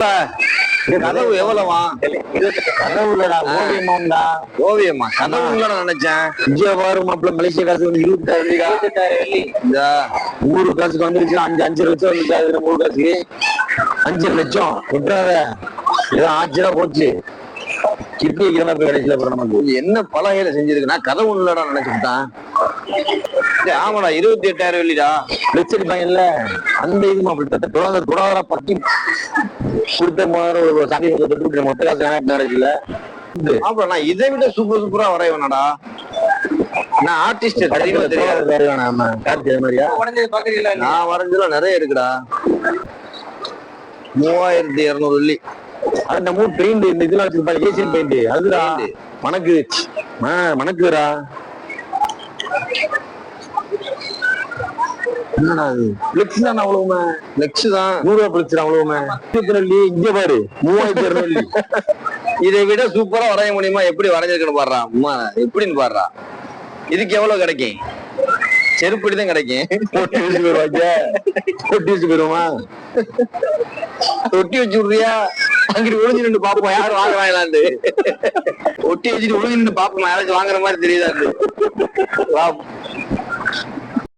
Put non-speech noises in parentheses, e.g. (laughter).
கதவு எவ்வளவா? கதவுலடா ஓவியமாம்டா. ஓவியமா? கதவுங்கள நினைச்சேன். இங்கே பாரு மாப்பிள்ள மலேசியா காசு வந்து இருபத்தாயிரம் வெள்ளி இந்த ஊரு காசுக்கு வந்துருச்சு அஞ்சு அஞ்சு லட்சம் நம்ம ஊர் காசுக்கு? அஞ்சு லட்சம்? விட்டுறாத. ஏதோ ஆச்சுனா போச்சு. கிட்னி மாதிரி கடைசியில நமக்கு. என்ன பலகையில செஞ்சிருக்கு நான் கதவு உள்ளடா நினைச்சுட்டான் ஆமாடா இருபத்தி எட்டாயிரம் வெள்ளிடா. பிளச்சடி பையன்ல அந்த இது மாப்பிள்ள தொடர்ந்து தொடர பத்தி கொடுத்த மாதிரி ஒரு சாமி தொட்டு மொத்த காசு நடக்கல ஆமா நான் இதை விட சூப்பர் சூப்பரா வரைவேனடா. நான் ஆர்டிஸ்ட் தெரியுமா தெரியாது. நான் வரைஞ்சதுல நிறைய இருக்குடா. மூவாயிரத்தி இருநூறு வெள்ளி. அது நம்ம பெயிண்ட் இந்த இதுல வச்சிருப்பாங்க ஏசியன் பெயிண்ட் அதுடா. மணக்கு. ஆ மணக்குடா என்னடா அது பிளெக்ஸ் தான் அவ்வளவுமே? நெக்ஸ்ட் தான். நூறு ரூபாய் பிளெக்ஸ் அவ்வளவுமே. திருநெல்வேலி இங்க பாரு. மூவாயிரத்தி இருநூறு (laughs) இதை விட சூப்பரா வரைய முடியுமா? எப்படி வரைஞ்சிருக்கணும் பாடுறா அம்மா எப்படின்னு பாடுறா இதுக்கு எவ்வளவு கிடைக்கும்? செருப்படி தான் கிடைக்கும். பொட்டி வச்சு போயிருவாங்க பொட்டி வச்சு போயிருமா ஒட்டி வச்சு விடுறியா? அங்கிட்டு ஒளிஞ்சு நின்று பாப்போம் ஒட்டி வச்சுட்டு ஒளிஞ்சு நின்று பாப்போம் யாராச்சும் வாங்குற மாதிரி தெரியுதா?